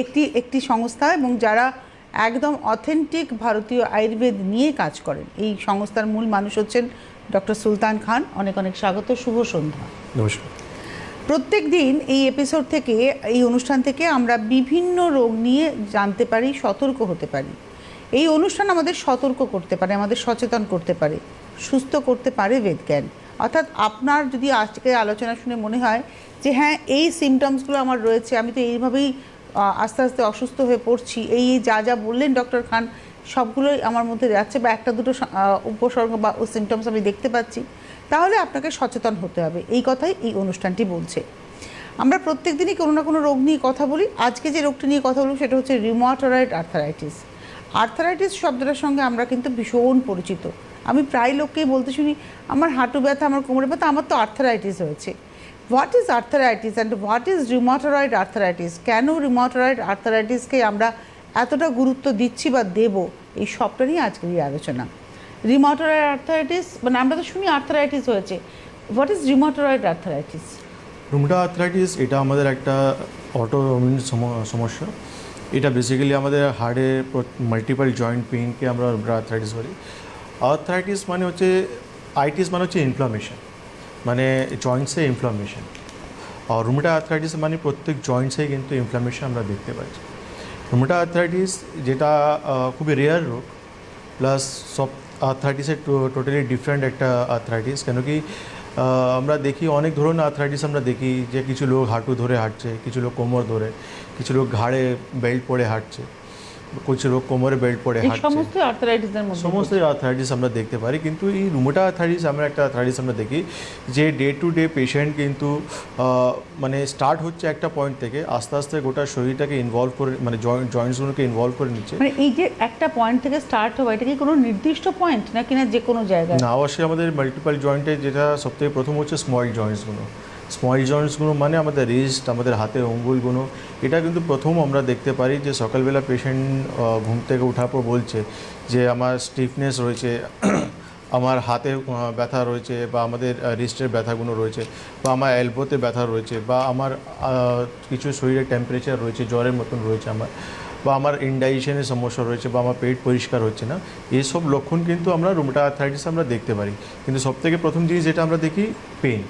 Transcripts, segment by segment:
একটি একটি সংস্থা এবং যারা একদম অথেন্টিক ভারতীয় আয়ুর্বেদ নিয়ে কাজ করেন। এই সংস্থার মূল মানুষ হচ্ছেন ডক্টর সুলতান খান। অনেক অনেক স্বাগত। শুভ সন্ধ্যা। নমস্কার। প্রত্যেক দিন এই এপিসোড থেকে এই অনুষ্ঠান থেকে আমরা বিভিন্ন রোগ নিয়ে জানতে পারি সতর্ক হতে পারি। এই অনুষ্ঠান আমাদের সতর্ক করতে পারে আমাদের সচেতন করতে পারে সুস্থ করতে পারে বেদজ্ঞান অর্থাৎ আপনার যদি আজকে আলোচনা শুনে মনে হয় যে হ্যাঁ এই সিমটমসগুলো আমার রয়েছে আমি তো এইভাবেই আস্তে আস্তে অসুস্থ হয়ে পড়ছি। এই যা যা বললেন ডক্টর খান, সবগুলোই আমার মধ্যে যাচ্ছে বা একটা দুটো উপসর্গ বা সিমটমস আমি দেখতে পাচ্ছি। তাহলে আপনাকে সচেতন হতে হবে। এই কথাই এই অনুষ্ঠানটি বলছে। আমরা প্রত্যেক দিনই কোনো না কোনো রোগ নিয়ে কথা বলি। আজকে যে রোগটি নিয়ে কথা বলব সেটা হচ্ছে রিউমাটয়েড আর্থারাইটিস আর্থারাইটিস শব্দটার সঙ্গে আমরা কিন্তু ভীষণ পরিচিত। আমি প্রায় লোককেই বলতে শুনি, আমার হাঁটু ব্যথা, আমার কোমরে ব্যথা, আমার তো আর্থারাইটিস হয়েছে। What is arthritis and what is rheumatoid arthritis কেন রিউমাটয়েড আর্থারাইটিসকে আমরা এতটা গুরুত্ব দিচ্ছি বা দেব? এই সবটা নিয়ে আজকের এই আলোচনা। রিউমাটয়েড আর্থারাইটিস মানে আমরা তো শুনি আর্থারাইটিস হয়েছে। হোয়াট ইজ রিউমাটয়েড আর্থারাইটিস রুমটা আর্থ্রাইটিস এটা আমাদের একটা অটোমিউন সমস্যা। এটা বেসিক্যালি আমাদের হাড়ে মাল্টিপাল জয়েন্ট পেইনকে আমরা আর্থ্রাইটিস বলি। আর্থ্রাইটিস মানে হচ্ছে আইটিস মানে হচ্ছে ইনফ্লামেশন মানে জয়েন্টসে ইনফ্লামেশন আর রুমটা আর্থ্রাইটিস মানে প্রত্যেক জয়েন্টসে কিন্তু ইনফ্লামেশন আমরা দেখতে পাচ্ছি। রুমটা আর্থ্রাইটিস যেটা খুবই রেয়ার রোগ প্লাস সব আর্থ্রাইটিসের টোটালি ডিফারেন্ট একটা আর্থ্রাইটিস কেন কি আমরা দেখি অনেক ধরনের আর্থ্রাইটিস আমরা দেখি যে কিছু লোক হাঁটু ধরে হাঁটছে, কিছু লোক কোমর ধরে, কিছু লোক ঘাড়ে বেল্ট পরে হাঁটছে। কিছু লোক কোমরে বেল্ট পরে হাঁটছে সমস্ত আর্থারাইটিসের মধ্যে সমস্ত আর্থারাইটিস আমরা দেখতে পারি কিন্তু এই রুমোটা আর্থারাইটিস আমরা একটা আর্থারাইটিস আমরা দেখি যে ডে টু ডে পেশেন্ট কিন্তু মানে স্টার্ট হচ্ছে একটা পয়েন্ট থেকে আস্তে আস্তে গোটা শরীরটাকে ইনভলভ করে মানে জয়েন্ট জয়েন্টসগুলোকে ইনভলভ করে নিচ্ছে মানে এই যে একটা পয়েন্ট থেকে স্টার্ট হবে এটা কি কোনো নির্দিষ্ট পয়েন্ট নাকি না যে কোনো জায়গায় না অবশ্যই আমাদের মাল্টিপাল জয়েন্টে যেটা সবথেকে প্রথম হচ্ছে স্মল জয়েন্টসগুলো স্মল জয়েন্টসগুলো মানে আমাদের রিস্ট আমাদের হাতে অঙ্গুলগুলো। এটা কিন্তু প্রথম আমরা দেখতে পারি যে সকালবেলা পেশেন্ট ঘুম থেকে ওঠার পর বলছে যে আমার স্টিফনেস রয়েছে, আমার হাতে ব্যথা রয়েছে বা আমাদের রিস্টের ব্যথাগুলো রয়েছে বা আমার এলবোতে ব্যথা রয়েছে বা আমার কিছু শরীরে টেম্পারেচার রয়েছে, জ্বরের মতন রয়েছে আমার বা আমার ইনডাইজেশনের সমস্যা রয়েছে বা আমার পেট পরিষ্কার হচ্ছে না। এইসব লক্ষণ কিন্তু আমরা রুমটা আর্থারাইটিস আমরা দেখতে পারি। কিন্তু সবথেকে প্রথম জিনিস যেটা আমরা দেখি পেন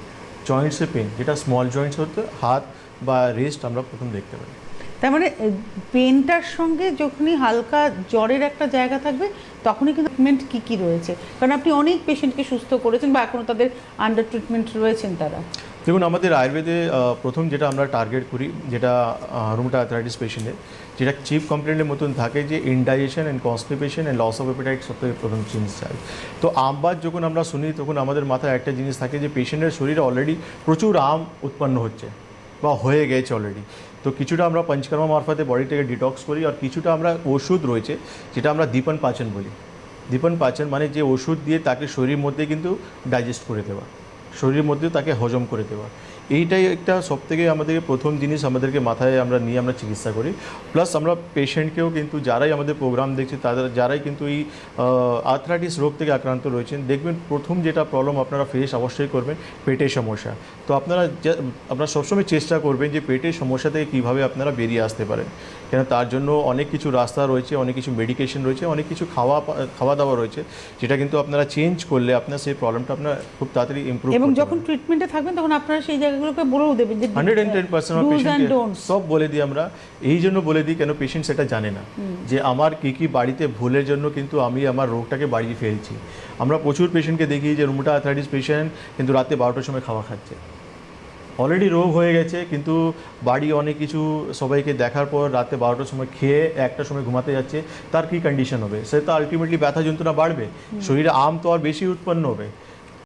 জয়েন্টসে পেন যেটা স্মল জয়েন্টস হতে, হাত বা রেস্ট আমরা প্রথম দেখতে পাই। তার মানে পেনটার সঙ্গে যখনই হালকা জ্বরের একটা জায়গা থাকবে, তখনই কিন্তু ট্রিটমেন্ট কী কী রয়েছে? কারণ আপনি অনেক পেশেন্টকে সুস্থ করেছেন বা এখনও তাদের আন্ডার ট্রিটমেন্ট রয়েছেন তারা। দেখুন, আমাদের আয়ুর্বেদে প্রথম যেটা আমরা টার্গেট করি, যেটা রুমটা আর্থারাইটিস পেশেন্টের যেটা চিফ কমপ্লেন্টের মতন থাকে যে indigestion and constipation and loss of appetite সবথেকে প্রথম জিনিস চাই তো আমবাদ যখন আমরা শুনি, তখন আমাদের মাথায় একটা জিনিস থাকে যে পেশেন্টের শরীরে অলরেডি প্রচুর আম উৎপন্ন হচ্ছে, বা হয়ে গেছে অলরেডি তো কিছুটা আমরা পঞ্চকর্মা মারফতে বডিটাকে ডিটক্স করি, আর কিছুটা আমরা ওষুধ রয়েছে, যেটা আমরা দীপন পাচন বলি। দীপন পাচন মানে যে ওষুধ দিয়ে তাকে শরীরের মধ্যে কিন্তু ডাইজেস্ট করে দেওয়া। শরীরের মধ্যে তাকে হজম করে দেওয়া। এইটাই একটা সবথেকে আমাদেরকে প্রথম জিনিস আমাদেরকে মাথায় আমরা নিয়ে আমরা চিকিৎসা করি। প্লাস আমরা পেশেন্টকেও কিন্তু যারাই আমাদের প্রোগ্রাম দেখছে, তাদের যারাই কিন্তু এই আর্থ্রাইটিস রোগ থেকে আক্রান্ত রয়েছেন, দেখবেন প্রথম যেটা প্রবলেম আপনারা ফেস অবশ্যই করবেন, পেটের সমস্যা। তো আপনারা আপনারা সবসময় চেষ্টা করবেন যে পেটের সমস্যা থেকে কীভাবে আপনারা বেরিয়ে আসতে পারেন। কেন তার জন্য অনেক কিছু রাস্তা রয়েছে, অনেক কিছু মেডিকেশন রয়েছে, অনেক কিছু খাওয়া খাওয়া দাওয়া রয়েছে, যেটা কিন্তু আপনারা চেঞ্জ করলে আপনার সেই প্রবলেমটা আপনার খুব তাড়াতাড়ি ইম্প্রুভ এবং যখন ট্রিটমেন্টে থাকবেন তখন আপনারা সেই জায়গাগুলোকে বলেও দেবেন যে হান্ড্রেড অ্যান্ড টেন পার্সেন্ট। সব বলে দিই আমরা। এই জন্য বলে দিই কেন পেশেন্ট সেটা জানে না। যে আমার কী কী বাড়িতে ভুলের জন্য কিন্তু আমি আমার রোগটাকে বাড়িয়ে ফেলছি। আমরা প্রচুর পেশেন্টকে দেখি যে রুমটা আর্থারাইটিস পেশেন্ট কিন্তু রাতে বারোটার সময় খাওয়া খাচ্ছে। অলরেডি রোগ হয়ে গেছে কিন্তু বাড়ি অনেক কিছু সবাইকে দেখার পর রাতে বারোটার সময় খেয়ে একটা সময় ঘুমাতে যাচ্ছে তার কি কন্ডিশন হবে? সে তো আলটিমেটলি ব্যথা যন্ত্রণা বাড়বে শরীরে আম তো আর বেশি উৎপন্ন হবে।